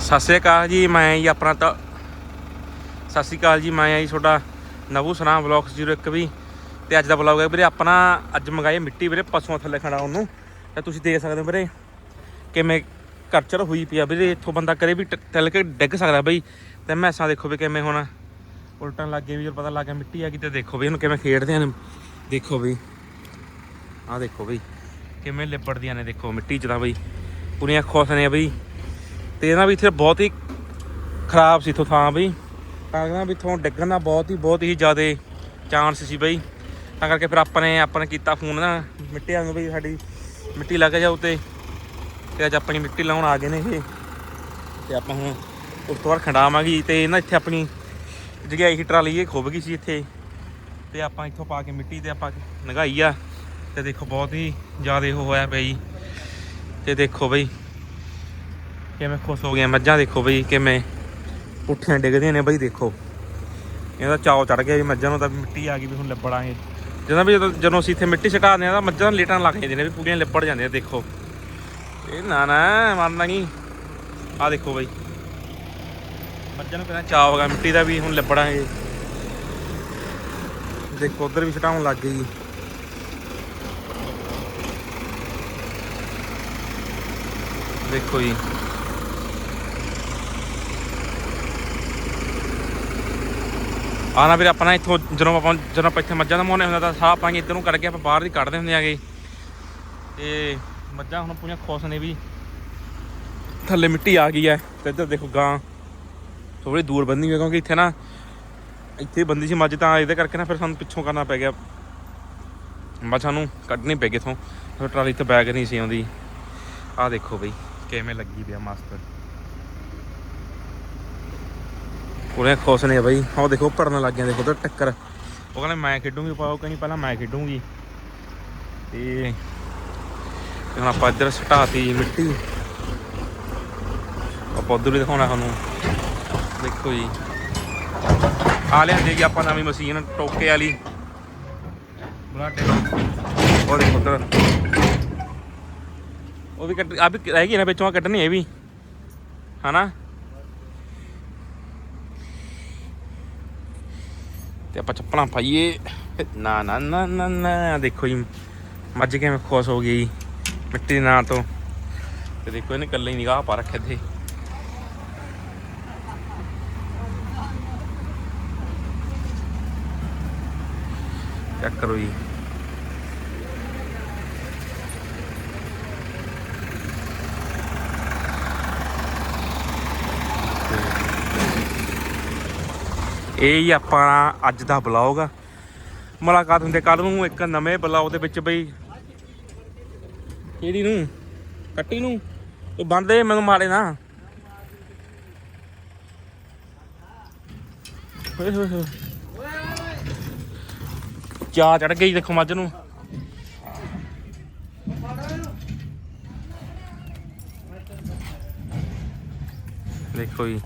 ਸਤਿ ਸ੍ਰੀ ਅਕਾਲ ਜੀ, ਮੈਂ ਜੀ ਆਪਣਾ ਤਾਂ ਸਤਿ ਸ੍ਰੀ ਅਕਾਲ ਜੀ, ਮੈਂ ਆ ਜੀ ਤੁਹਾਡਾ ਨਵੂ ਸਨਾਮ ਵਲੌਗਸ 01 ਵੀ। ਤੇ ਅੱਜ ਦਾ ਵਲੌਗ ਹੈ ਵੀਰੇ, ਆਪਣਾ ਅੱਜ ਮੰਗਾਈ ਮਿੱਟੀ ਵੀਰੇ ਪਸ਼ੂਆਂ ਥੱਲੇ ਖੜਾ ਉਹਨੂੰ। ਤਾਂ ਤੁਸੀਂ ਦੇਖ ਸਕਦੇ ਹੋ ਵੀਰੇ, ਕਿਵੇਂ ਕਰਚਰ ਹੋਈ ਪਿਆ ਵੀਰੇ। ਇੱਥੋਂ ਬੰਦਾ ਕਰੇ ਵੀ ਟ- ਕੇ ਡਿੱਗ ਸਕਦਾ ਬਈ। ਤੇ ਮੈਸਾਂ ਦੇਖੋ ਵੀ ਕਿਵੇਂ ਹੁਣ ਉਲਟਣ ਲੱਗ ਗਏ ਵੀ, ਜਦੋਂ ਪਤਾ ਲੱਗ ਗਿਆ ਮਿੱਟੀ ਆ ਗਈ ਤੇ ਦੇਖੋ ਵੀ ਇਹਨੂੰ ਕਿਵੇਂ ਖੇਡਦੇ ਨੇ ਦੇਖੋ ਵੀ। ਆਹ ਦੇਖੋ ਬਈ, ਕਿਵੇਂ ਲਿਬੜਦੀਆਂ ਨੇ ਦੇਖੋ ਮਿੱਟੀ 'ਚ ਤਾਂ ਬਈ। ਪੂਰੀਆਂ ਖੁਸ਼ ਨੇ ਬਈ। ਤੇ ਇਹਨਾਂ ਵੀ ਇੱਥੇ ਬਹੁਤ ਹੀ ਖਰਾਬ ਸੀ ਇੱਥੋਂ ਥਾਂ ਬਈ। ਤਾਂ ਕਹਿੰਦਾ ਵੀ ਇੱਥੋਂ ਡਿੱਗਣ ਦਾ ਬਹੁਤ ਹੀ ਬਹੁਤ ਹੀ ਜ਼ਿਆਦਾ ਚਾਂਸ ਸੀ ਬਈ। ਤਾਂ ਕਰਕੇ ਫਿਰ ਆਪਾਂ ਨੇ ਆਪਾਂ ਨੇ ਕੀਤਾ ਫੋਨ ਨਾ, ਮਿੱਟੀ ਵਾਂਗੂ ਵੀ ਸਾਡੀ ਮਿੱਟੀ ਲੱਗ ਜਾਊ ਤੇ ਤੇ ਅੱਜ ਆਪਣੀ ਮਿੱਟੀ ਲਾਉਣ ਆ ਗਏ ਨੇ ਇਹ। ਤੇ ਆਪਾਂ ਹੁਣ ਉਸ ਤੋਂ ਬਾਅਦ ਖੰਡਾਵਾਂਗੇ। ਤੇ ਨਾ ਇੱਥੇ ਆਪਣੀ ਜਗ੍ਹਾ ਹੀ ਟਰਾਲੀ, ਇਹ ਖੁੱਭ ਗਈ ਸੀ ਇੱਥੇ। ਤੇ ਆਪਾਂ ਇੱਥੋਂ ਪਾ ਕੇ ਮਿੱਟੀ ਤੇ ਆਪਾਂ ਨਗਾਈ ਆ। ਤੇ ਦੇਖੋ ਬਹੁਤ ਹੀ ਜ਼ਿਆਦਾ ਉਹ ਹੋਇਆ ਪਿਆ ਜੀ ਤੇ ਦੇਖੋ ਬਈ ਕਿਵੇਂ ਖੁਸ਼ ਹੋ ਗਈਆਂ ਮੱਝਾਂ ਦੇਖੋ ਬਈ, ਕਿਵੇਂ ਪੁੱਠੀਆਂ ਡਿੱਗਦੀਆਂ ਨੇ ਬਈ, ਦੇਖੋ। ਇਹਦਾ ਚਾਅ ਚੜ ਗਿਆ ਵੀ ਮੱਝਾਂ ਨੂੰ ਤਾਂ ਮਿੱਟੀ ਆ ਗਈ ਵੀ ਹੁਣ ਲੱਭੜਾਂਗੇ। ਜਦੋਂ ਵੀ ਜਦੋਂ ਜਦੋਂ ਅਸੀਂ ਇੱਥੇ ਮਿੱਟੀ ਛਟਾਉਂਦੇ ਆ ਤਾਂ ਮੱਝਾਂ ਲੇਟਣ ਲੱਗ ਜਾਂਦੀਆਂ ਨੇ ਵੀ ਪੂਰੀਆਂ ਲਿਬੜ ਜਾਂਦੀਆਂ, ਦੇਖੋ। ਇਹ ਨਾ ਨਾ ਮੰਨਦਾ ਨਹੀਂ ਆ ਦੇਖੋ ਬਈ। ਮੱਝਾਂ ਨੂੰ ਪਹਿਲਾਂ ਚਾਅ ਹੋ ਗਿਆ, ਮਿੱਟੀ ਦਾ ਵੀ ਹੁਣ ਲੱਭੜਾਂਗੇ ਦੇਖੋ, ਉਧਰ ਵੀ ਛਟਾਉਣ ਲੱਗ ਗਈ ਦੇਖੋ ਜੀ। ਆ ਨਾ ਵੀਰ ਆਪਣਾ ਇੱਥੋਂ ਜਦੋਂ ਆਪਾਂ ਜਦੋਂ ਆਪਾਂ ਇੱਥੇ ਮੱਝਾਂ ਦਾ ਮੋਹਨੇ ਹੁੰਦਾ ਤਾਂ ਸਾਹ ਪਾਣੀ ਇੱਧਰ ਨੂੰ ਕੱਢ ਆਪਾਂ ਬਾਹਰ ਦੀ ਕੱਢਦੇ ਹੁੰਦੇ ਆਗੇ। ਤੇ ਮੱਝਾਂ ਹੁਣ ਪੂਰੀਆਂ ਖੁਸ਼ ਨੇ ਵੀ। ਥੱਲੇ ਮਿੱਟੀ ਆ ਗਈ ਹੈ ਤੇ ਇੱਧਰ ਦੇਖੋ ਗਾਂ ਥੋੜੀ ਦੂਰ ਬੰਨੀ ਹੋਈ ਕਿਉਂਕਿ ਇੱਥੇ ਨਾ ਇੱਥੇ ਬੰਦੀ ਸੀ ਮੱਝ ਤਾਂ ਇਹਦੇ ਕਰਕੇ ਨਾ ਫਿਰ ਸਾਨੂੰ ਪਿੱਛੋਂ ਕਰਨਾ ਪੈ ਗਿਆ। ਮੱਝ ਸਾਨੂੰ ਕੱਢਣੀ ਪੈ ਗਈ ਇਥੋਂ। ਫਿਰ ਟਰਾਲੀ ਤੇ ਬੈਗ ਨਹੀਂ ਸੀ ਆਉਂਦੀ। ਆਹ ਦੇਖੋ ਬਈ, ਕਿਵੇਂ ਲੱਗੀ ਪਿਆ ਮਸਤ। ਪੂਰੇ ਖੁਸ਼ ਨੇ ਬਈ। ਉਹ ਦੇਖੋ ਪੜਨ ਲੱਗ ਗਏ ਦੇਖੋ ਤੇ ਟੱਕਰ। ਉਹ ਕਹਿੰਦੇ ਮੈਂ ਖੇਡੂੰਗੀ, ਪਾਓ ਕਹਿੰਦੀ ਪਹਿਲਾਂ ਮੈਂ ਖੇਡੂੰਗੀ। ਤੇ ਤੇ ਹੁਣ ਆਪਾਂ ਇੱਧਰ ਸਟਾਤੀ ਮਿੱਟੀ। ਆਪਾਂ ਉੱਧਰ ਵੀ ਦਿਖਾਉਣਾ ਤੁਹਾਨੂੰ। ਦੇਖੋ ਜੀ। ਆ ਲਿਆਂਦੀ ਜੀ ਆਪਾਂ ਨਵੀਂ ਮਸ਼ੀਨ, ਟੋਕੇ ਵਾਲੀ। ਬਰਾਟੇ ਉਹ ਦੇਖੋ ਉੱਧਰ। ਉਹ ਵੀ ਕੱਟ ਆ ਵੀ ਰਹਿ ਗਈ ਨਾ, ਵਿੱਚੋਂ ਆਹ ਕੱਢਣੀ ਇਹ ਵੀ। ਹਨਾ? ਤੇ ਆਪਾਂ ਚੱਪਲਾਂ ਪਾਈਏ। ਨਾ ਨਾ ਨਾ ਨਾ ਨਾ, ਦੇਖੋ ਜੀ, ਮੱਝ ਕਿਵੇਂ ਖੁਸ਼ ਹੋ ਗਈ ਮਿੱਟੀ ਦੇ ਨਾਂ ਤੋਂ। ਤੇ ਦੇਖੋ ਇਹਨੇ ਇਕੱਲੇ ਹੀ ਨਿਗਾਹ ਪਾ ਰੱਖਿਆ ਤੇ ਚੈੱਕ ਕਰੋ ਜੀ। ਇਹ ਹੀ ਆਪਣਾ ਅੱਜ ਦਾ ਬਲੌਗ ਆ। ਮੁਲਾਕਾਤ ਹੁੰਦੇ ਕੱਲ ਨੂੰ, ਇੱਕ ਨਵੇਂ ਬਲੌਗ ਦੇ ਵਿੱਚ ਬਈ। ਕਿਹੜੀ ਨੂੰ? ਕੱਟੀ ਨੂੰ? ਉਹ ਬੰਦੇ ਮੈਨੂੰ ਮਾਰੇ ਨਾ। ਹੋਏ ਹੋਏ ਹੋਏ। ਚਾ ਚੜ ਗਈ ਦੇਖੋ ਮੱਝ ਨੂੰ। ਦੇਖੋ ਜੀ।